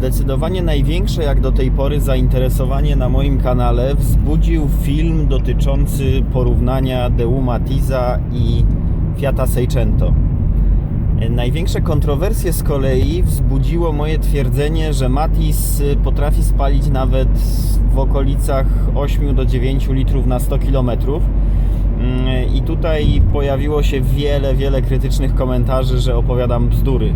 Zdecydowanie największe jak do tej pory zainteresowanie na moim kanale wzbudził film dotyczący porównania Deu Matiza i Fiata Seicento. Największe kontrowersje z kolei wzbudziło moje twierdzenie, że Matiz potrafi spalić nawet w okolicach 8 do 9 litrów na 100 km. I tutaj pojawiło się wiele, wiele krytycznych komentarzy, że opowiadam bzdury.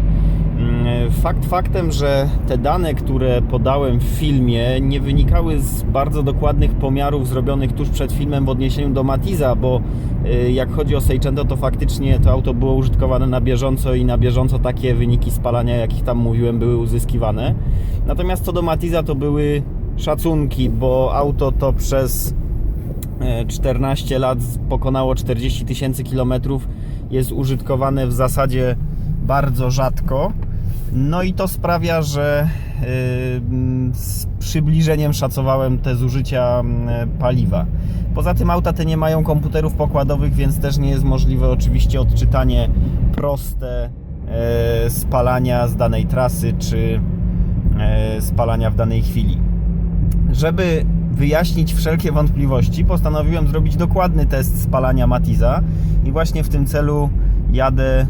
Mm, Fakt faktem, że te dane, które podałem w filmie, nie wynikały z bardzo dokładnych pomiarów zrobionych tuż przed filmem w odniesieniu do Matiza, bo y, jak chodzi o Seicento, to faktycznie to auto było użytkowane na bieżąco i na bieżąco takie wyniki spalania, jakich tam mówiłem, były uzyskiwane. Natomiast co do Matiza, to były szacunki, bo auto to przez e, 14 lat pokonało 40 tysięcy kilometrów, jest użytkowane w zasadzie bardzo rzadko. No i to sprawia, że yy, z przybliżeniem szacowałem te zużycia mm, paliwa. Poza tym auta te nie mają komputerów pokładowych, więc też nie jest możliwe oczywiście odczytanie proste e, spalania z danej trasy czy e, spalania w danej chwili. Żeby wyjaśnić wszelkie wątpliwości, postanowiłem zrobić dokładny test spalania Matiza i właśnie w tym celu jadę,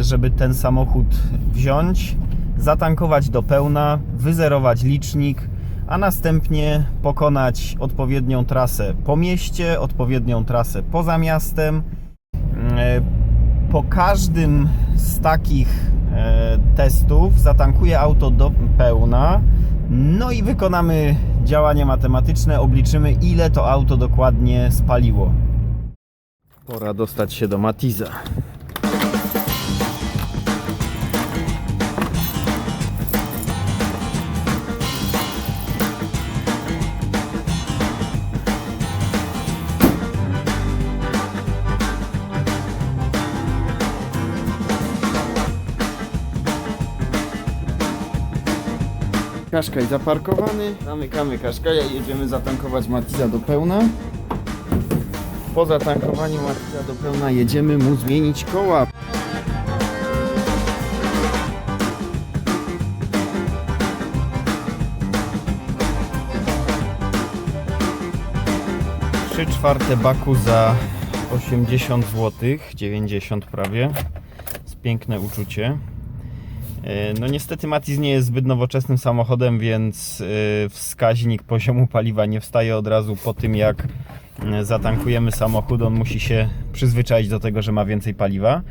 żeby ten samochód wziąć, zatankować do pełna, wyzerować licznik, a następnie pokonać odpowiednią trasę po mieście, odpowiednią trasę poza miastem. E, Po każdym z takich e, testów zatankuję auto do pełna, no i wykonamy działanie matematyczne, obliczymy ile to auto dokładnie spaliło. Pora dostać się do Matiza. Kaszkaj zaparkowany, zamykamy Kaszkaja i jedziemy zatankować Matiza do pełna. Po zatankowaniu Matiza do pełna jedziemy mu zmienić koła. Trzy czwarte baku za 80 zł, 90 prawie. Piękne uczucie. E, No niestety Matiz nie jest zbyt nowoczesnym samochodem, więc e, wskaźnik poziomu paliwa nie wstaje od razu po tym jak e, zatankujemy samochód. On musi się przyzwyczaić do tego, że ma więcej paliwa.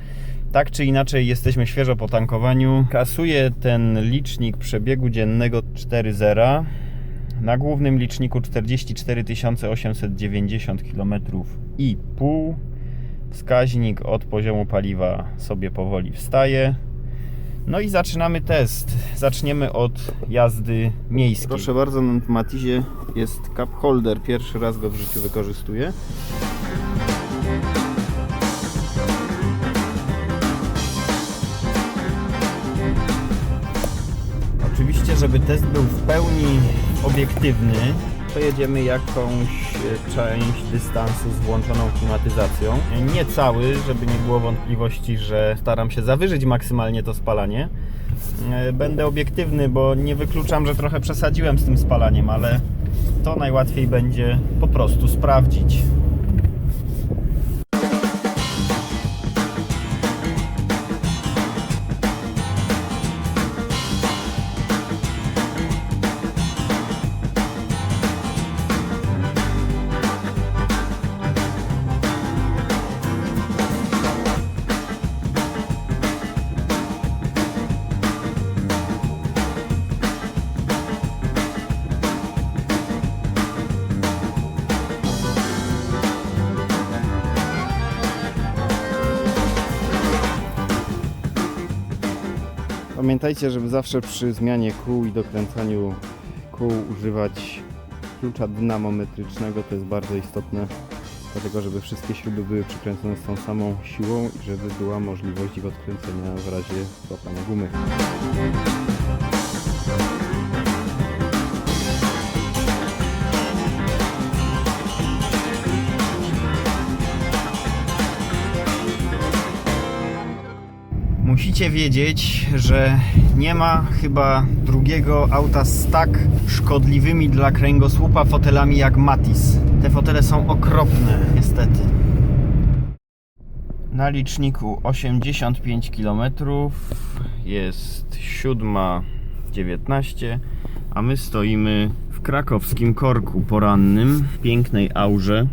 Tak czy inaczej jesteśmy świeżo po tankowaniu. Kasuje ten licznik przebiegu dziennego 4.0. Na głównym liczniku 44 890 km i pół. Wskaźnik od poziomu paliwa sobie powoli wstaje. No i zaczynamy test. Zaczniemy od jazdy miejskiej. Proszę bardzo, na Matizie jest cup holder. Pierwszy raz go w życiu wykorzystuję. Oczywiście, żeby test był w pełni obiektywny, to jedziemy jakąś e, część dystansu z włączoną klimatyzacją. Nie cały, żeby nie było wątpliwości, że staram się zawyżyć maksymalnie to spalanie. E, Będę obiektywny, bo nie wykluczam, że trochę przesadziłem z tym spalaniem, ale to najłatwiej będzie po prostu sprawdzić. Pamiętajcie, żeby zawsze przy zmianie kół i dokręcaniu kół używać klucza dynamometrycznego. To jest bardzo istotne, dlatego żeby wszystkie śruby były przykręcone z tą samą siłą i żeby była możliwość ich odkręcenia w razie złapania gumy. Musicie wiedzieć, że nie ma chyba drugiego auta z tak szkodliwymi dla kręgosłupa fotelami jak Matiz. Te fotele są okropne, niestety. Na liczniku 85 km jest 7.19, a my stoimy w krakowskim korku porannym, w pięknej aurze.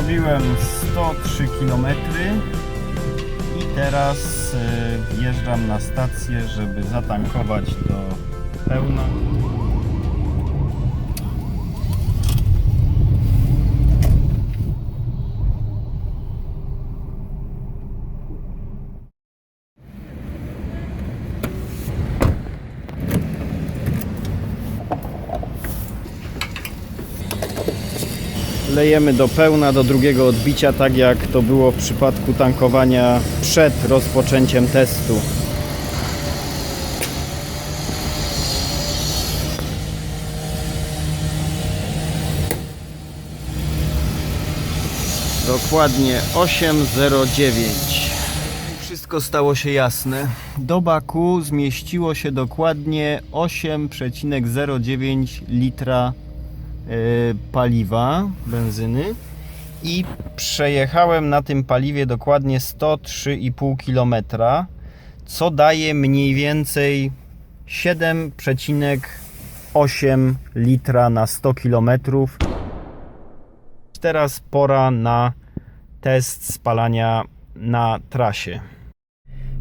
Zrobiłem 103 km i teraz y, wjeżdżam na stację, żeby zatankować do pełna. Lejemy do pełna, do drugiego odbicia, tak jak to było w przypadku tankowania przed rozpoczęciem testu. Dokładnie 809. Wszystko stało się jasne. Do baku zmieściło się dokładnie 8,09 litra paliwa, benzyny i przejechałem na tym paliwie dokładnie 103,5 km, co daje mniej więcej 7,8 litra na 100 km. Teraz pora na test spalania na trasie.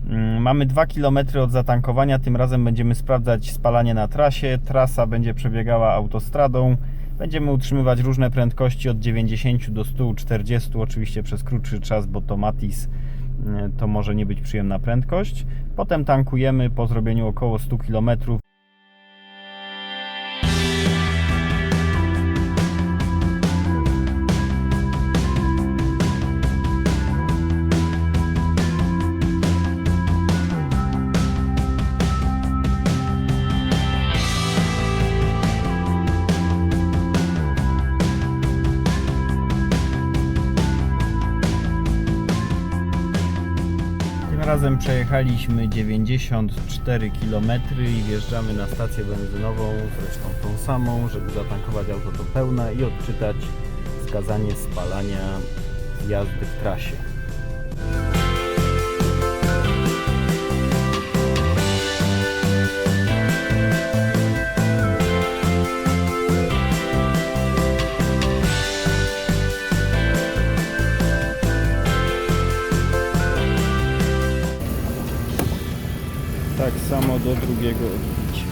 Mm, Mamy 2 km od zatankowania. Tym razem będziemy sprawdzać spalanie na trasie. Trasa będzie przebiegała autostradą. Będziemy utrzymywać różne prędkości od 90 do 140, oczywiście przez krótszy czas, bo to Matiz mm, to może nie być przyjemna prędkość. Potem tankujemy po zrobieniu około 100 km. Razem przejechaliśmy 94 km i wjeżdżamy na stację benzynową, zresztą tą samą, żeby zatankować auto do pełna i odczytać wskazanie spalania jazdy w trasie. Do drugiego odbicia.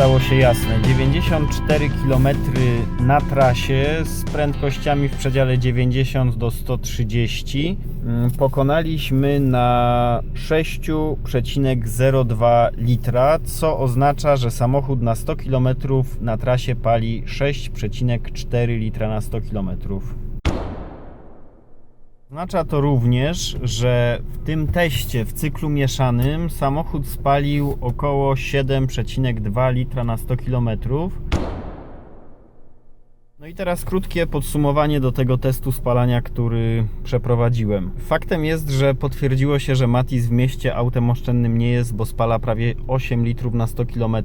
Stało się jasne. 94 km na trasie z prędkościami w przedziale 90 do 130 mm, pokonaliśmy na 6,02 litra, co oznacza, że samochód na 100 km na trasie pali 6,4 litra na 100 km. Oznacza to również, że w tym teście w cyklu mieszanym samochód spalił około 7,2 litra na 100 km. No i teraz krótkie podsumowanie do tego testu spalania, który przeprowadziłem. Faktem jest, że potwierdziło się, że Matiz w mieście autem oszczędnym nie jest, bo spala prawie 8 litrów na 100 km,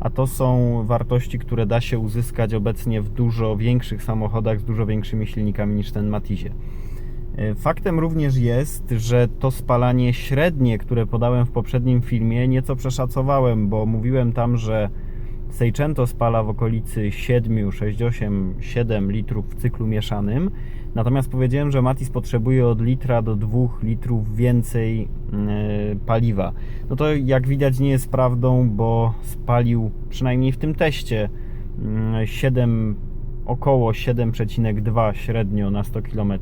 a to są wartości, które da się uzyskać obecnie w dużo większych samochodach z dużo większymi silnikami niż ten Matizie. E, Faktem również jest, że to spalanie średnie, które podałem w poprzednim filmie, nieco przeszacowałem, bo mówiłem tam, że Seicento spala w okolicy 7, 6, 8, 7 litrów w cyklu mieszanym. Natomiast powiedziałem, że Matis potrzebuje od litra do 2 litrów więcej yy, paliwa. No to jak widać nie jest prawdą, bo spalił przynajmniej w tym teście yy, 7, około 7,2 średnio na 100 km.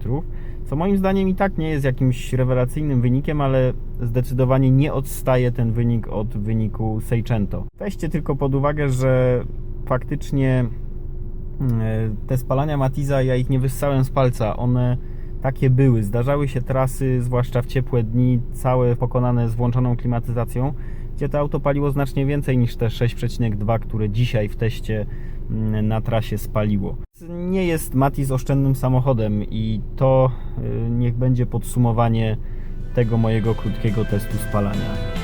Co moim zdaniem i tak nie jest jakimś rewelacyjnym wynikiem, ale zdecydowanie nie odstaje ten wynik od wyniku Seicento. Weźcie tylko pod uwagę, że faktycznie e, te spalania Matiza, ja ich nie wyssałem z palca, one takie były. Zdarzały się trasy, zwłaszcza w ciepłe dni, całe pokonane z włączoną klimatyzacją, gdzie to auto paliło znacznie więcej niż te 6,2, które dzisiaj w teście mm, na trasie spaliło. Nie jest Matiz oszczędnym samochodem i to y, niech będzie podsumowanie tego mojego krótkiego testu spalania.